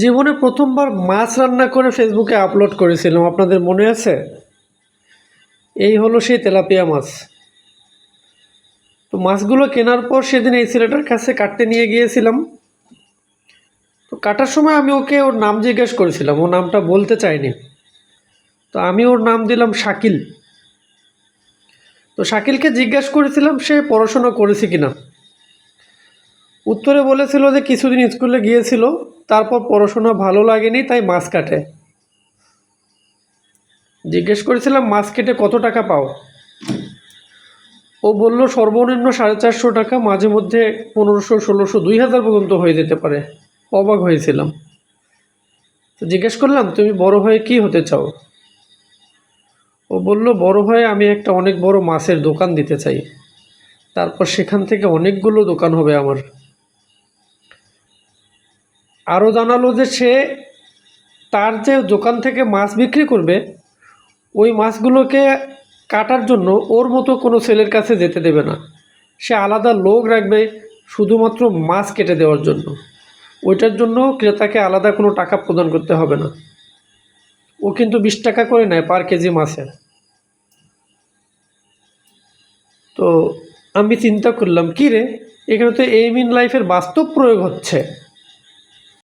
জীবনে প্রথমবার মাছ রান্না করে ফেসবুকে আপলোড করেছিলাম, আপনাদের মনে আছে? এই হলো সেই তেলাপিয়া মাছ। তো মাছগুলো কেনার পর সেদিন এই ছেলেটার কাছে কাটতে নিয়ে গিয়েছিলাম। তো কাটার সময় আমি ওকে ওর নাম জিজ্ঞেস করেছিলাম, ও নামটা বলতে চায়নি। তো আমি ওর নাম দিলাম শাকিল। তো শাকিলকে জিজ্ঞেস করেছিলাম, সে পড়াশোনা করেছে কিনা? উত্তরে বলেছিল যে কিছুদিন স্কুলে গিয়েছিল, তারপর পড়াশোনা ভালো লাগেনি, তাই মাছ কাটে। জিজ্ঞেস করেছিলাম, মাছ কেটে কত টাকা পাও? ও বলল, সর্বনিম্ন সাড়ে চারশো টাকা, মাঝে মধ্যে পনেরোশো, ষোলোশো, দুই হাজার পর্যন্ত হয়ে যেতে পারে। অবাক হয়েছিলাম। তো জিজ্ঞেস করলাম, তুমি বড় হয়ে কি হতে চাও? ও বলল, বড় হয়ে আমি একটা অনেক বড় মাছের দোকান দিতে চাই। তারপর সেখান থেকে অনেকগুলো দোকান হবে আমার। আরও জানালো যে সে তার যে দোকান থেকে মাছ বিক্রি করবে, ওই মাছগুলোকে কাটার জন্য ওর মতো কোনো ছেলের কাছে যেতে দেবে না। সে আলাদা লোক রাখবে শুধুমাত্র মাছ কেটে দেওয়ার জন্য। ওইটার জন্য ক্রেতাকে আলাদা কোনো টাকা প্রদান করতে হবে না। ও কিন্তু বিশ টাকা করে নেয় পার কেজি মাছের। তো আমি চিন্তা করলাম কী রে এখানে তো এইম ইন লাইফের বাস্তব প্রয়োগ হচ্ছে।